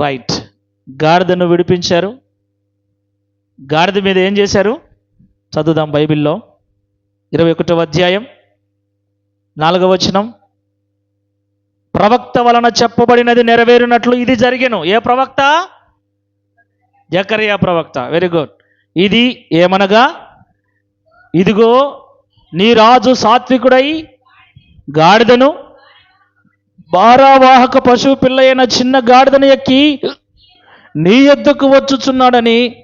Right గాడిదను విడిపించారు. గాడిద మీద ఏం చేశారు? చదువుదాం బైబిల్లో. ఇరవై ఒకటవ అధ్యాయం నాలుగవ వచనం. ప్రవక్త వలన చెప్పబడినది నెరవేరినట్లు ఇది జరిగను. ఏ ప్రవక్త? జకరియా ప్రవక్త. వెరీ గుడ్ ఇది ఏమనగా? ఇదిగో నీ రాజు సాత్వికుడై గాడిదను భారావాహక పశువు పిల్ల అయిన చిన్న గాడిదను ఎక్కి నీ ఎద్దుకు వచ్చుచున్నాడని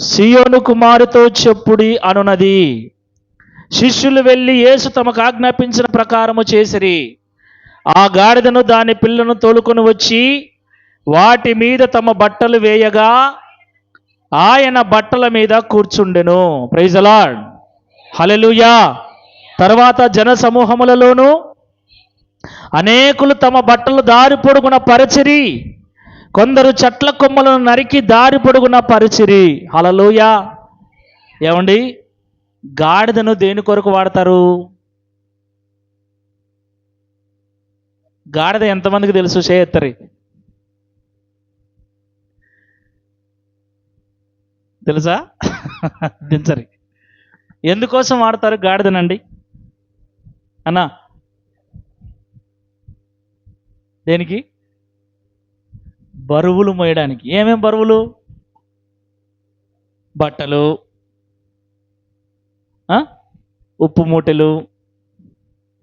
సియోను కుమారుతో చెప్పుడి అనునది. శిష్యులు వెళ్ళి యేసు తమకు ఆజ్ఞాపించిన ప్రకారము చేసిరి. ఆ గాడిదను దాని పిల్లను తోలుకొని వచ్చి వాటి మీద తమ బట్టలు వేయగా ఆయన బట్టల మీద కూర్చుండెను. ప్రైజలాడ్ హలెలుయా తర్వాత జన సమూహములలోనూ అనేకులు తమ బట్టలు దారి పొడుగున పరిచిరి. కొందరు చెట్ల కొమ్మలను నరికి దారి పొడుగున పరిచిరి. హలలుయా ఏమండి? గాడిదను దేని కొరకు వాడతారు? గాడిద ఎంతమందికి తెలుసు? చేయత్తరి. తెలుసా? దించరి ఎందుకోసం వాడతారు గాడిదనండి? అన్నా దేనికి? బరువులు మోయడానికి. ఏమేం బరువులు? బట్టలు. ఉప్పు మూటలు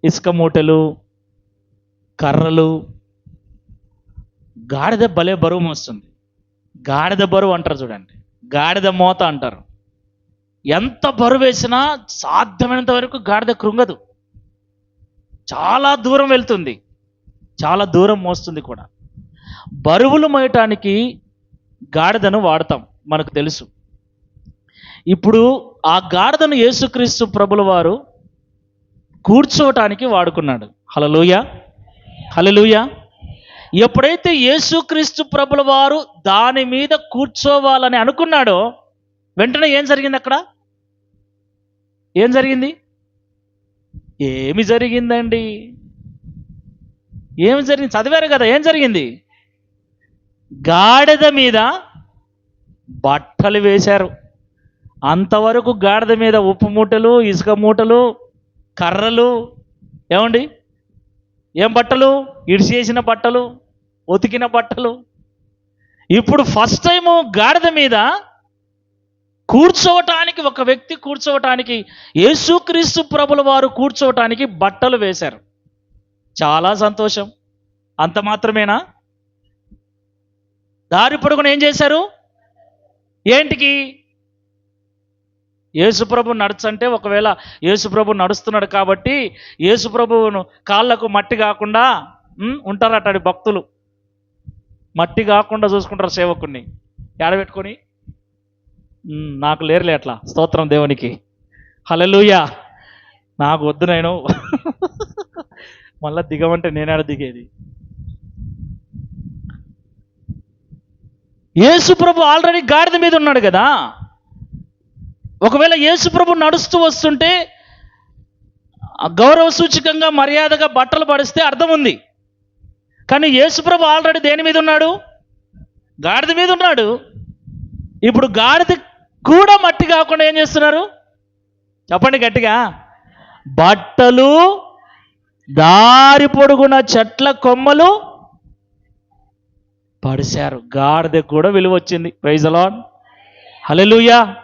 ఇసుక మూటలు కర్రలు. గాడిద భలే బరువు మోస్తుంది. గాడిద బరువు అంటారు చూడండి. గాడిద మోత అంటారు. ఎంత బరువు వేసినా సాధ్యమైనంత వరకు గాడిద కృంగదు. చాలా దూరం వెళ్తుంది. చాలా దూరం మోస్తుంది కూడా. బరువులు మోయటానికి గాడిదను వాడతాం మనకు తెలుసు. ఇప్పుడు ఆ గాడిదను యేసుక్రీస్తు ప్రభుల వారు కూర్చోవటానికి వాడుకున్నాడు. హలలుయ హలలుయ ఎప్పుడైతే యేసుక్రీస్తు ప్రభుల వారు దాని మీద కూర్చోవాలని అనుకున్నాడో వెంటనే ఏం జరిగింది అక్కడ? ఏం జరిగింది? ఏమి జరిగిందండి? ఏమి జరిగింది? చదివారు కదా ఏం జరిగింది? గాడిద మీద బట్టలు వేశారు. అంతవరకు గాడిద మీద ఉప్పు మూటలు ఇసుక మూటలు కర్రలు ఏమండి? ఏం బట్టలు? ఇడిచేసిన బట్టలు ఉతికిన బట్టలు. ఇప్పుడు ఫస్ట్ టైము గాడిద మీద కూర్చోవటానికి ఒక వ్యక్తి కూర్చోవటానికి యేసుక్రీస్తు ప్రభుల వారు కూర్చోవటానికి బట్టలు వేశారు. చాలా సంతోషం. అంత మాత్రమేనా? దారి పొడుగున ఏం చేశారు? ఏంటికి? యేసుప్రభు నడుచంటే ఒకవేళ యేసుప్రభు నడుస్తున్నాడు కాబట్టి యేసుప్రభువును కాళ్ళకు మట్టి కాకుండా ఉంటారట భక్తులు. మట్టి కాకుండా చూసుకుంటారు సేవకుణ్ణి. ఏడబెట్టుకొని నాకు లేరులే అట్లా. స్తోత్రం దేవునికి. హలలుయా నాకు వద్దు నేను. మళ్ళీ దిగమంటే నేనాడ దిగేది? యేసుప్రభు ఆల్రెడీ గాడిద మీద ఉన్నాడు కదా? ఒకవేళ యేసుప్రభు నడుస్తూ వస్తుంటే గౌరవ సూచకంగా మర్యాదగా బట్టలు పడిస్తే అర్థం ఉంది. కానీ యేసుప్రభు ఆల్రెడీ దేని మీద ఉన్నాడు? గాడిద మీద ఉన్నాడు. ఇప్పుడు గాడిద కూడా మట్టి కాకుండా ఏం చేస్తున్నారు? చెప్పండి గట్టిగా. బట్టలు దారి పొడుగున చెట్ల కొమ్మలు పడిశారు. గాడిద కూడా విలువ వచ్చింది ప్రైజలాన్ అలాడ్ హలెలుయా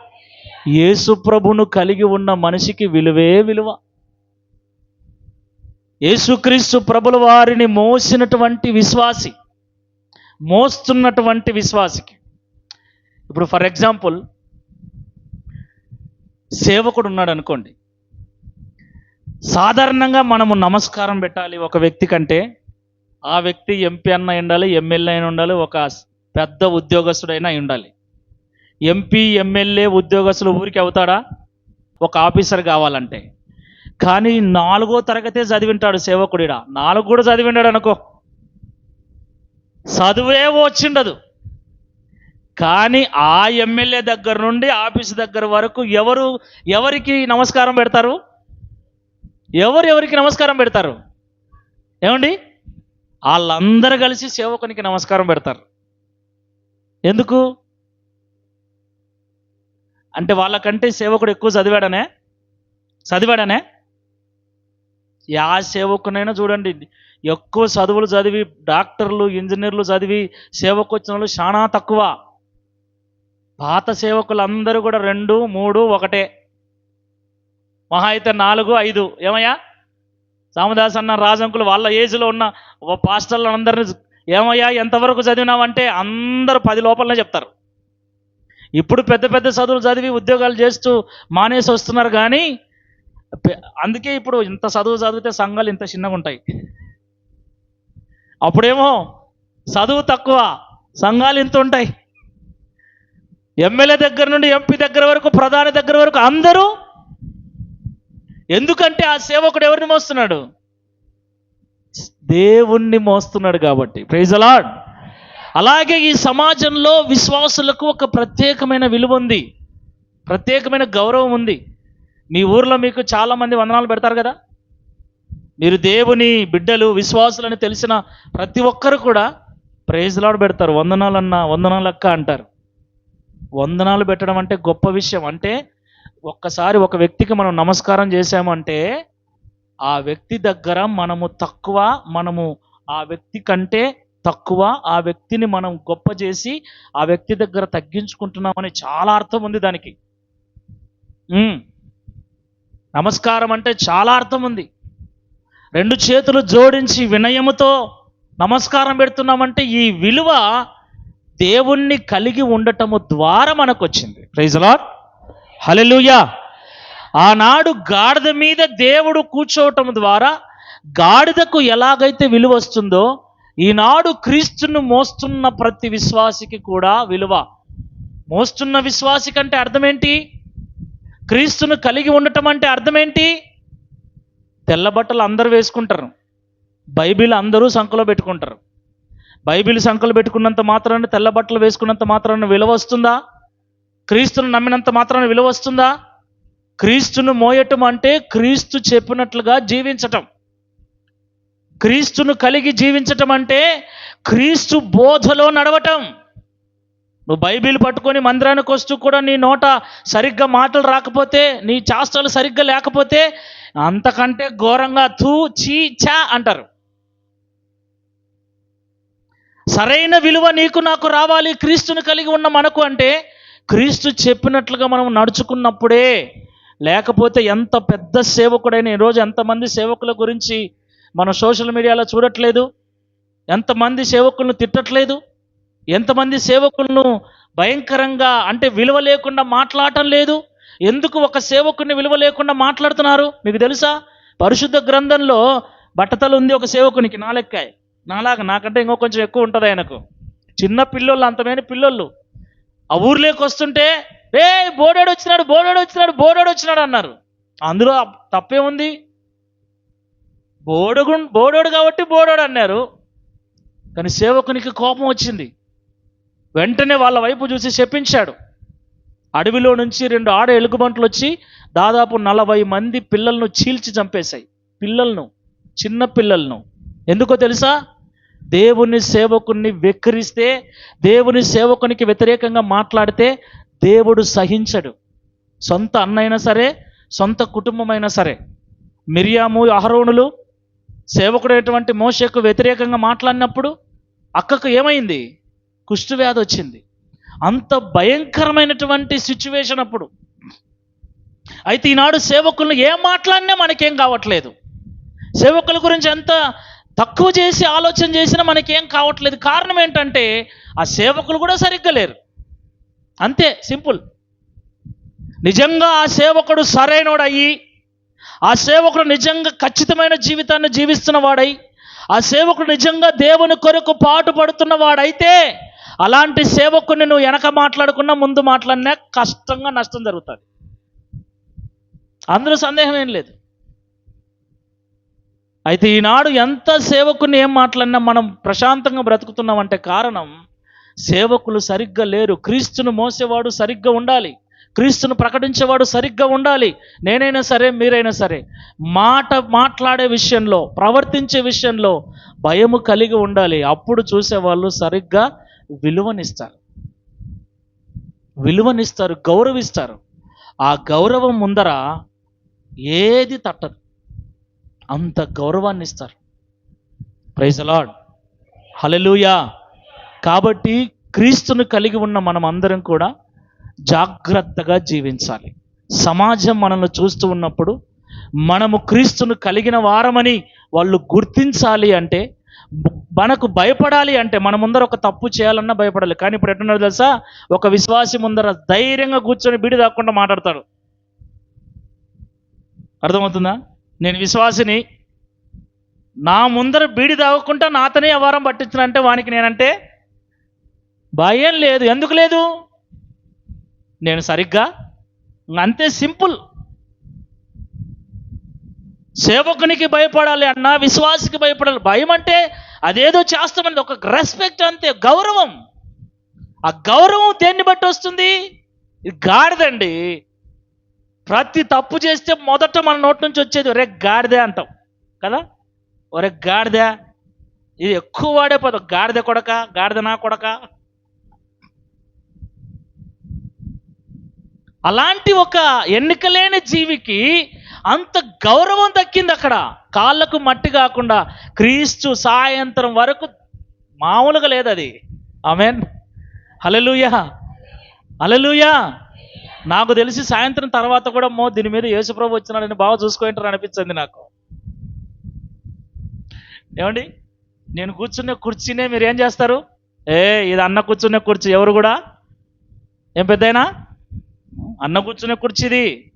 యేసు కలిగి ఉన్న మనిషికి విలువే విలువ. యేసుక్రీస్తు ప్రభుల వారిని మోసినటువంటి విశ్వాసి మోస్తున్నటువంటి విశ్వాసికి. ఇప్పుడు ఫర్ ఎగ్జాంపుల్ సేవకుడు ఉన్నాడు అనుకోండి సాధారణంగా మనము నమస్కారం పెట్టాలి ఒక వ్యక్తి కంటే. ఆ వ్యక్తి ఎంపీ అన్న ఉండాలి ఎమ్మెల్యే అయిన ఉండాలి ఒక పెద్ద ఉద్యోగస్తుడైనా అయి ఉండాలి ఎంపీ ఎమ్మెల్యే ఉద్యోగస్తులు ఊరికి అవుతాడా? ఒక ఆఫీసర్ కావాలంటే. కానీ నాలుగో తరగతే చదివింటాడు సేవకుడిడా? నాలుగు కూడా చదివిండాడు అనుకో. చదువే వచ్చిండదు. కానీ ఆ ఎమ్మెల్యే దగ్గర నుండి ఆఫీస్ దగ్గర వరకు ఎవరు ఎవరికి నమస్కారం పెడతారు? ఎవరు ఎవరికి నమస్కారం పెడతారు? ఏమండి? వాళ్ళందరూ కలిసి సేవకునికి నమస్కారం పెడతారు. ఎందుకు? అంటే వాళ్ళకంటే సేవకుడు ఎక్కువ చదివాడనే? చదివాడనే? యా సేవకునైనా చూడండి ఎక్కువ చదువులు చదివి డాక్టర్లు ఇంజనీర్లు చదివి సేవకు వచ్చిన వాళ్ళు చాలా తక్కువ. పాత సేవకులు అందరూ కూడా రెండు మూడు ఒకటే. మహా అయితే నాలుగు ఐదు. ఏమయ్యా? సామదాస్ అన్న రాజంకులు వాళ్ళ ఏజ్లో ఉన్న పాస్టర్లు అందరిని ఏమయ్యా ఎంతవరకు చదివినావంటే అందరూ పది లోపలనే చెప్తారు. ఇప్పుడు పెద్ద పెద్ద చదువులు చదివి ఉద్యోగాలు చేస్తూ మానేసి వస్తున్నారు కానీ అందుకే ఇప్పుడు ఇంత చదువు చదివితే సంఘాలు ఇంత చిన్నగా ఉంటాయి. అప్పుడేమో చదువు తక్కువ సంఘాలు ఇంత ఉంటాయి. ఎమ్మెల్యే దగ్గర నుండి ఎంపీ దగ్గర వరకు ప్రధాని దగ్గర వరకు అందరూ ఎందుకంటే ఆ సేవకుడు ఎవరిని మోస్తున్నాడు? దేవుణ్ణి మోస్తున్నాడు కాబట్టి. ప్రైజ్ అలాడ్ అలాగే ఈ సమాజంలో విశ్వాసులకు ఒక ప్రత్యేకమైన విలువ ఉంది. ప్రత్యేకమైన గౌరవం ఉంది. మీ ఊర్లో మీకు చాలామంది వందనాలు పెడతారు కదా? మీరు దేవుని బిడ్డలు విశ్వాసులని తెలిసిన ప్రతి ఒక్కరు కూడా ప్రేజలాడు పెడతారు. వందనాలన్నా వందనాలక్క అంటారు. వందనాలు పెట్టడం అంటే గొప్ప విషయం. అంటే ఒక్కసారి ఒక వ్యక్తికి మనం నమస్కారం చేశామంటే ఆ వ్యక్తి దగ్గర మనము తక్కువ మనము ఆ వ్యక్తి కంటే తక్కువ ఆ వ్యక్తిని మనం గొప్ప చేసి ఆ వ్యక్తి దగ్గర తగ్గించుకుంటున్నామని చాలా అర్థం ఉంది దానికి. నమస్కారం అంటే చాలా అర్థం ఉంది. రెండు చేతులు జోడించి వినయముతో నమస్కారం పెడుతున్నామంటే ఈ విలువ దేవుణ్ణి కలిగి ఉండటము ద్వారా మనకు వచ్చింది ప్రైజ్ లాడ్ హల్లెలూయా. ఆనాడు గాడిద మీద దేవుడు కూర్చోవటం ద్వారా గాడిదకు ఎలాగైతే విలువ వస్తుందో ఈనాడు క్రీస్తును మోస్తున్న ప్రతి విశ్వాసికి కూడా విలువ. మోస్తున్న విశ్వాసి కంటే అర్థమేంటి? క్రీస్తును కలిగి ఉండటం అంటే అర్థమేంటి? తెల్ల బట్టలు అందరూ వేసుకుంటారు. బైబిల్ అందరూ సంఖలో పెట్టుకుంటారు. బైబిల్ సంఖలు పెట్టుకున్నంత మాత్రాన తెల్ల బట్టలు వేసుకున్నంత మాత్రాన విలువ వస్తుందా? క్రీస్తును నమ్మినంత మాత్రాన విలువ వస్తుందా? క్రీస్తును మోయటం అంటే క్రీస్తు చెప్పినట్లుగా జీవించటం. క్రీస్తును కలిగి జీవించటం అంటే క్రీస్తు బోధలో నడవటం. నువ్వు బైబిల్ పట్టుకొని మందిరానికి వస్తూ కూడా నీ నోట సరిగ్గా మాటలు రాకపోతే నీ చాస్తలు సరిగ్గా లేకపోతే అంతకంటే ఘోరంగా తూ చీ చా అంటారు. సరైన విలువ నీకు నాకు రావాలి క్రీస్తుని కలిగి ఉన్న మనకు అంటే క్రీస్తు చెప్పినట్లుగా మనం నడుచుకున్నప్పుడే లేకపోతే ఎంత పెద్ద సేవకుడైన ఈరోజు ఎంతమంది సేవకుల గురించి మనం సోషల్ మీడియాలో చూడట్లేదు? ఎంతమంది సేవకులను తిట్టట్లేదు? ఎంతమంది సేవకులను భయంకరంగా అంటే విలువ లేకుండా మాట్లాడటం లేదు? ఎందుకు ఒక సేవకుని విలువ లేకుండా మాట్లాడుతున్నారు? మీకు తెలుసా? పరిశుద్ధ గ్రంథంలో బట్టతలు ఉంది ఒక సేవకునికి నా నాలాగా నాకంటే ఇంకో కొంచెం ఎక్కువ ఉంటుంది ఆయనకు. చిన్న పిల్లోళ్ళు అంతమైన పిల్లోళ్ళు. ఆ ఊర్లోకి వస్తుంటే ఏ బోడాడు వచ్చినాడు బోడాడు వచ్చినాడు బోడాడు వచ్చినాడు అన్నారు. అందులో తప్పేముంది? బోడగు బోడోడు కాబట్టి బోడోడు అన్నారు. కానీ సేవకునికి కోపం వచ్చింది. వెంటనే వాళ్ళ వైపు చూసి చెప్పించాడు అడవిలో నుంచి రెండు ఆడ ఎలుగుబంట్లు వచ్చి దాదాపు నలభై మంది పిల్లలను చీల్చి చంపేశాయి. పిల్లలను చిన్న పిల్లలను. ఎందుకో తెలుసా? దేవుని సేవకుని వెక్కిరిస్తే దేవుని సేవకునికి వ్యతిరేకంగా మాట్లాడితే దేవుడు సహించడు. సొంత అన్నైనా సరే సొంత కుటుంబమైనా సరే. మిరియాము అహరోనులు సేవకుడైనటువంటి మోషకు వ్యతిరేకంగా మాట్లాడినప్పుడు అక్కకు ఏమైంది? కుష్ఠవ్యాధి వచ్చింది. అంత భయంకరమైనటువంటి సిచ్యువేషన్ అప్పుడు. అయితే ఈనాడు సేవకులను ఏం మాట్లాడినా మనకేం కావట్లేదు. సేవకుల గురించి ఎంత తక్కువ చేసి ఆలోచన చేసినా మనకేం కావట్లేదు. కారణం ఏంటంటే ఆ సేవకులు కూడా సరిగ్గా లేరు. అంతే సింపుల్. నిజంగా ఆ సేవకుడు సరైనోడయ్యి ఆ సేవకుడు నిజంగా ఖచ్చితమైన జీవితాన్ని జీవిస్తున్న వాడై ఆ సేవకుడు నిజంగా దేవుని కొరకు పాటు పడుతున్న వాడైతే అలాంటి సేవకుని నువ్వు వెనక మాట్లాడకుండా ముందు మాట్లాడినా కష్టంగా నష్టం జరుగుతుంది. అందులో సందేహం ఏం లేదు. అయితే ఈనాడు ఎంత సేవకుని ఏం మాట్లాడినా మనం ప్రశాంతంగా బ్రతుకుతున్నామంటే కారణం సేవకులు సరిగ్గా లేరు. క్రీస్తును మోసేవాడు సరిగ్గా ఉండాలి. క్రీస్తును ప్రకటించేవాడు సరిగ్గా ఉండాలి. నేనైనా సరే మీరైనా సరే మాట మాట్లాడే విషయంలో ప్రవర్తించే విషయంలో భయము కలిగి ఉండాలి. అప్పుడు చూసేవాళ్ళు సరిగ్గా విలువనిస్తారు. విలువనిస్తారు గౌరవిస్తారు. ఆ గౌరవం ముందర ఏది తట్టదు. అంత గౌరవాన్ని ఇస్తారు ప్రైజ్ లాడ్ హలెలూయా కాబట్టి క్రీస్తును కలిగి ఉన్న మనం అందరం కూడా జాగ్రత్తగా జీవించాలి. సమాజం మనల్ని చూస్తూ ఉన్నప్పుడు మనము క్రీస్తును కలిగిన వారమని వాళ్ళు గుర్తించాలి అంటే మనకు భయపడాలి అంటే మన ముందర ఒక తప్పు చేయాలన్నా భయపడాలి. కానీ ఇప్పుడు ఎట్టున్నారు తెలుసా? ఒక విశ్వాసి ముందర ధైర్యంగా కూర్చొని బీడి దాక్కుండా మాట్లాడతాడు. అర్థమవుతుందా? నేను విశ్వాసిని నా ముందర బీడి తాగకుండా నాతనే వ్యవహారం పట్టించిన అంటే వానికి నేనంటే భయం లేదు. ఎందుకు లేదు? నేను సరిగ్గా అంతే సింపుల్. సేవకునికి భయపడాలి అన్నా విశ్వాసికి భయపడాలి. భయం అంటే అదేదో చేస్తామని ఒక రెస్పెక్ట్ అంతే గౌరవం. ఆ గౌరవం దేన్ని బట్టి వస్తుంది? ఇది గాడిదండి. ప్రతి తప్పు చేస్తే మొదట మన నోటి నుంచి వచ్చేది ఒరే గాడిదే అంటాం. కదా? ఒరే గాడిద. ఇది ఎక్కువ వాడే పదం. గాడిద కొడక గాడిద నా కొడక. అలాంటి ఒక ఎన్నికలేని జీవికి అంత గౌరవం దక్కింది అక్కడ. కాళ్ళకు మట్టి కాకుండా క్రీస్తు సాయంత్రం వరకు మామూలుగా లేదు అది. ఆమెన్. హలలుయా అలలుయా నాకు తెలిసి సాయంత్రం తర్వాత కూడా మో దీని మీద యేసుప్రభు వచ్చినాడని బాగా చూసుకుంటారు అనిపించింది నాకు. ఏమండి? నేను కూర్చునే కుర్చీనే మీరు ఏం చేస్తారు? ఏ ఇది అన్న కూర్చునే కుర్చీ ఎవరు కూడా? ఏం పెద్దయినా? అన్న కూర్చునే కుర్చీది.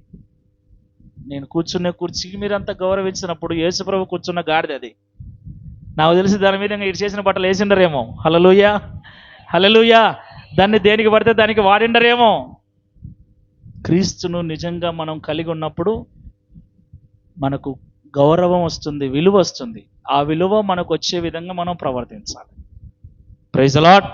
నేను కూర్చునే కుర్చీకి మీరు అంత గౌరవించినప్పుడు యేసుప్రభు కూర్చున్న గాడిది అది. నాకు తెలిసి దాని మీద ఇంకా ఇటు చేసిన బట్టలు వేసిండరేమో. హలలుయా హలలుయా దాన్ని దేనికి పడితే దానికి వాడిండరేమో. క్రీస్తును నిజంగా మనం కలిగి ఉన్నప్పుడు మనకు గౌరవం వస్తుంది విలువ వస్తుంది. ఆ విలువ మనకు వచ్చే విధంగా మనం ప్రవర్తించాలి. Praise allot